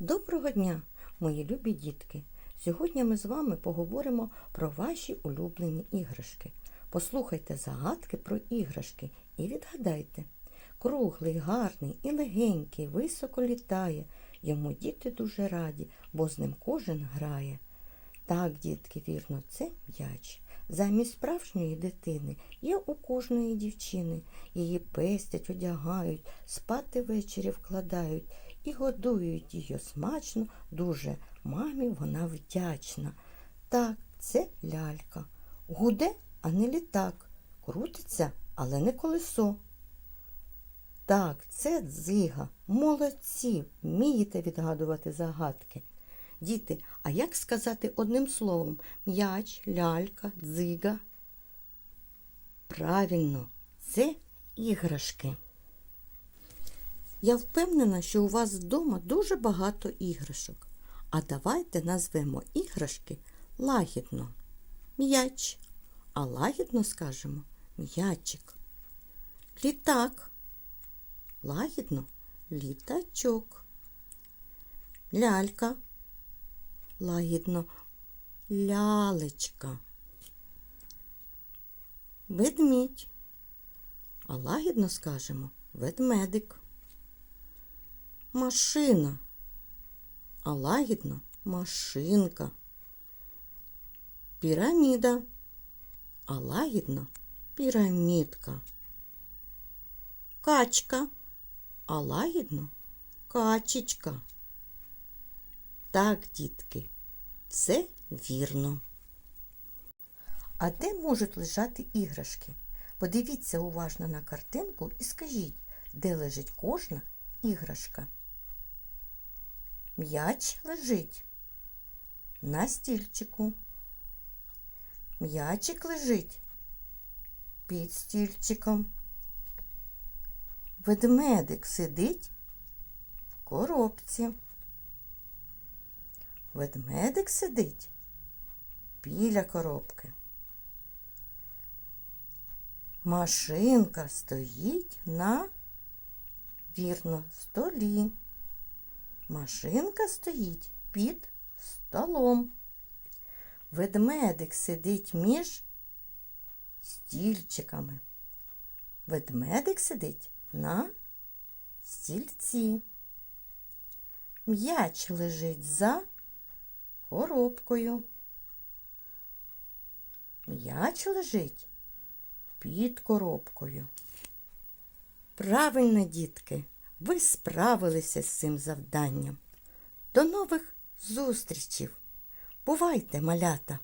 Доброго дня, мої любі дітки! Сьогодні ми з вами поговоримо про ваші улюблені іграшки. Послухайте загадки про іграшки і відгадайте. Круглий, гарний і легенький, високо літає. Йому діти дуже раді, бо з ним кожен грає. Так, дітки, вірно, це м'яч. Замість справжньої дитини є у кожної дівчини. Її пестять, одягають, спати ввечері вкладають і годують її смачно, дуже мамі вона вдячна. Так, це лялька. Гуде, а не літак. Крутиться, але не колесо. Так, це дзига. Молодці, вмієте відгадувати загадки. Діти, а як сказати одним словом м'яч, лялька, дзига? Правильно, це іграшки. Я впевнена, що у вас вдома дуже багато іграшок. А давайте назвемо іграшки лагідно. М'яч. А лагідно скажемо м'ячик. Літак. Лагідно літачок. Лялька. Лагідно лялечка. Ведмідь. А лагідно скажемо ведмедик. Машина. А лагідно машинка. Піраміда. А лагідно пірамідка. Качка. А лагідно качечка. Так, дітки, це вірно. А де можуть лежати іграшки? Подивіться уважно на картинку і скажіть, де лежить кожна іграшка. М'яч лежить на стільчику. М'ячик лежить під стільчиком. Ведмедик сидить в коробці. Ведмедик сидить біля коробки. Машинка стоїть на вірно столі. Машинка стоїть під столом. Ведмедик сидить між стільчиками. Ведмедик сидить на стільці. М'яч лежить за коробкою. М'яч лежить під коробкою. Правильно, дітки, ви справилися з цим завданням. До нових зустрічів! Бувайте, малята!